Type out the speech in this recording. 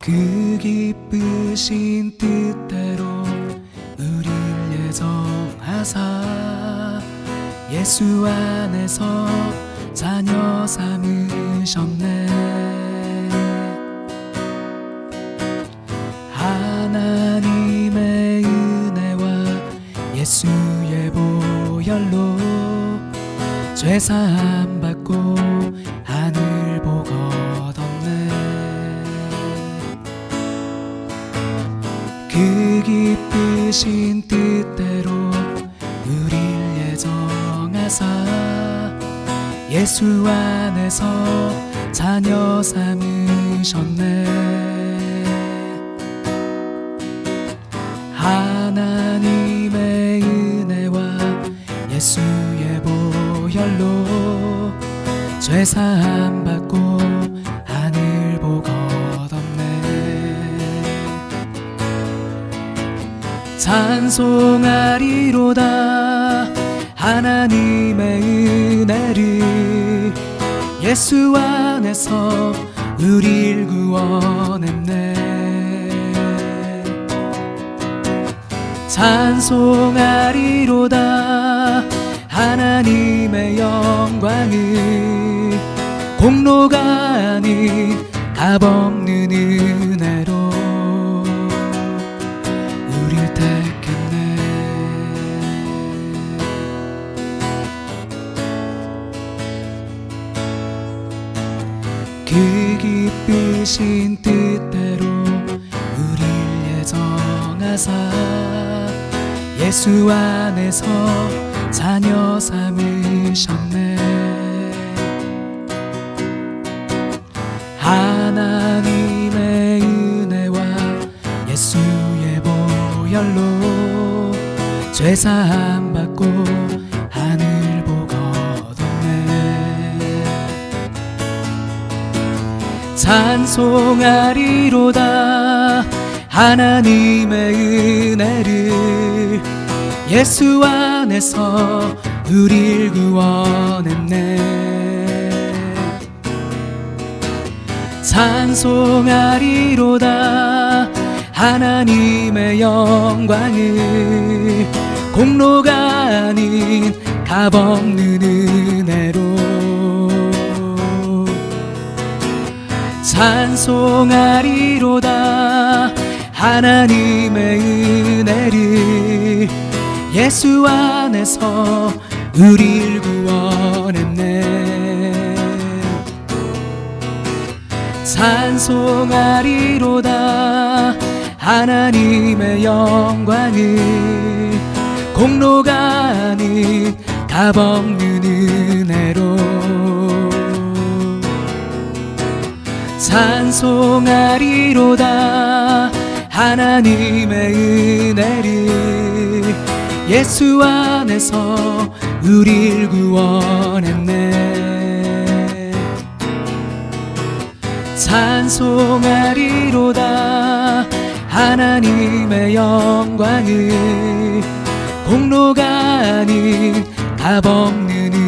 그 기쁘신 뜻대로 우릴 예정하사 예수 안에서 자녀 삼으셨네. 하나님의 은혜와 예수의 보혈로 죄사함 받고 하늘 보고 그 기쁘신 뜻대로 우릴 예정하사 예수 안에서 자녀 삼으셨네. 하나님의 은혜와 예수의 보혈로 죄사함 받고 찬송하리로다. 하나님의 은혜를 예수 안에서 우릴 구원했네. 찬송하리로다. 하나님의 영광을 공로가 아닌 값없는 은혜로 그 기쁘신 뜻대로 우릴 예정하사 예수 안에서 자녀 삼으셨네. 하나님의 은혜와 예수의 보혈로 죄사함 받고 하늘 찬송하리로다. 하나님의 은혜를 예수 안에서 우릴 구원했네. 찬송하리로다. 하나님의 영광을 공로가 아닌 값없는 찬송하리로다. 하나님의 은혜를 예수 안에서 우릴 구원했네. 찬송하리로다. 하나님의 영광을 공로가 아닌 값없는 찬송하리로다. 하나님의 은혜를 예수 안에서 우릴 구원했네. 찬송하리로다. 하나님의 영광을 공로가 아닌 값없는 은혜로